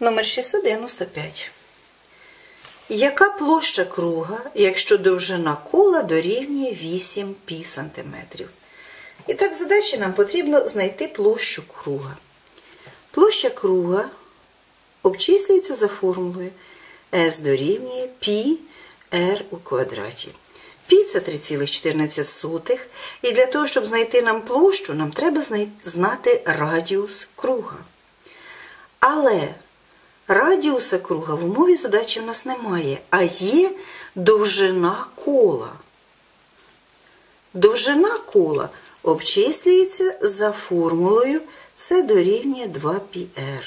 Номер 695. Яка площа круга, якщо довжина кола дорівнює 8 пі сантиметрів? І так, задачі нам потрібно знайти площу круга. Площа круга обчислюється за формулою S дорівнює пі r у квадраті. Пі це 3,14. І для того, щоб знайти нам площу, нам треба знати радіус круга. Але радіуса круга в умові задачі в нас немає, а є довжина кола. Довжина кола обчислюється за формулою С дорівнює 2πr.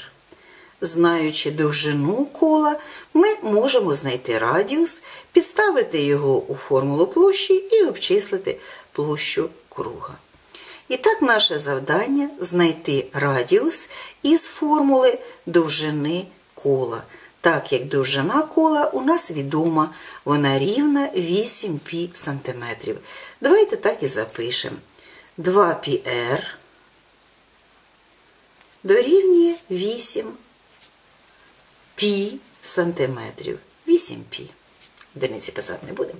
Знаючи довжину кола, ми можемо знайти радіус, підставити його у формулу площі і обчислити площу круга. І так, наше завдання знайти радіус із формули довжини кола. Так як довжина кола у нас відома, вона рівна 8 пі сантиметрів. Давайте так і запишемо. 2 πr дорівнює 8 пі сантиметрів. 8 пі. Одиниці писати не будемо.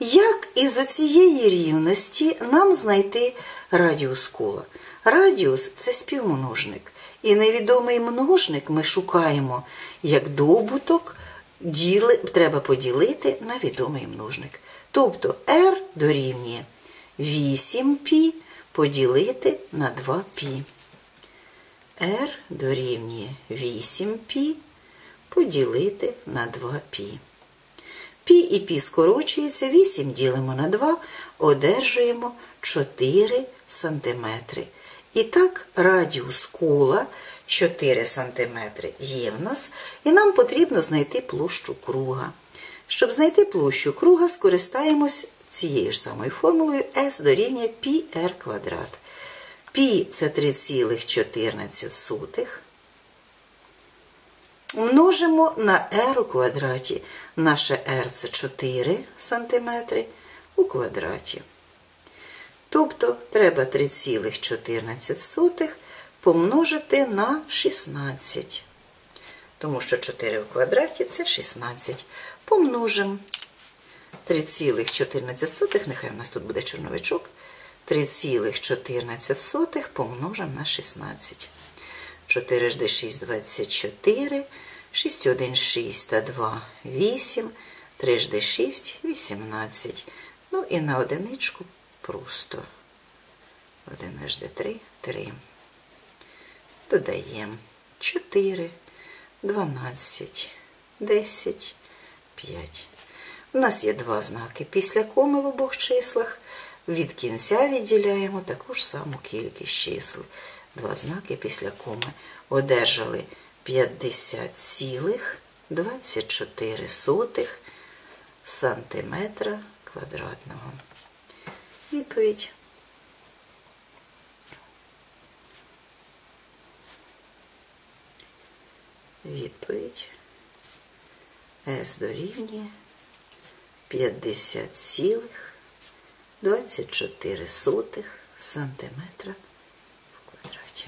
Як із цієї рівності нам знайти радіус кола? Радіус це співмножник. І невідомий множник ми шукаємо як добуток, діли, треба поділити на відомий множник. Тобто r дорівнює 8π поділити на 2π. r дорівнює 8π поділити на 2π. Пі і пі скорочується, 8 ділимо на 2, одержуємо 4 см. І так, радіус кола 4 см є в нас, і нам потрібно знайти площу круга. Щоб знайти площу круга, скористаємось цією ж самою формулою S дорівнює πr квадрат. Пі це 3,14. Множимо на r у квадраті. Наше r це 4 см у квадраті. Тобто треба 3,14 помножити на 16. Тому що 4 в квадраті це 16. Помножимо 3,14, нехай у нас тут буде чорновичок. 3,14 помножимо на 16. 4 жди 6, 24, 6, 1, 6 та 2, 8, 3 жди 6, 18. Ну і на одиничку просто 1 жди 3, 3. Додаємо 4, 12, 10, 5. У нас є два знаки після коми в обох числах. Від кінця відділяємо таку ж саму кількість чисел. Два знаки після коми одержали 50,24 сантиметра квадратного. Відповідь. Відповідь С дорівнює 50,24 сантиметра в квадраті.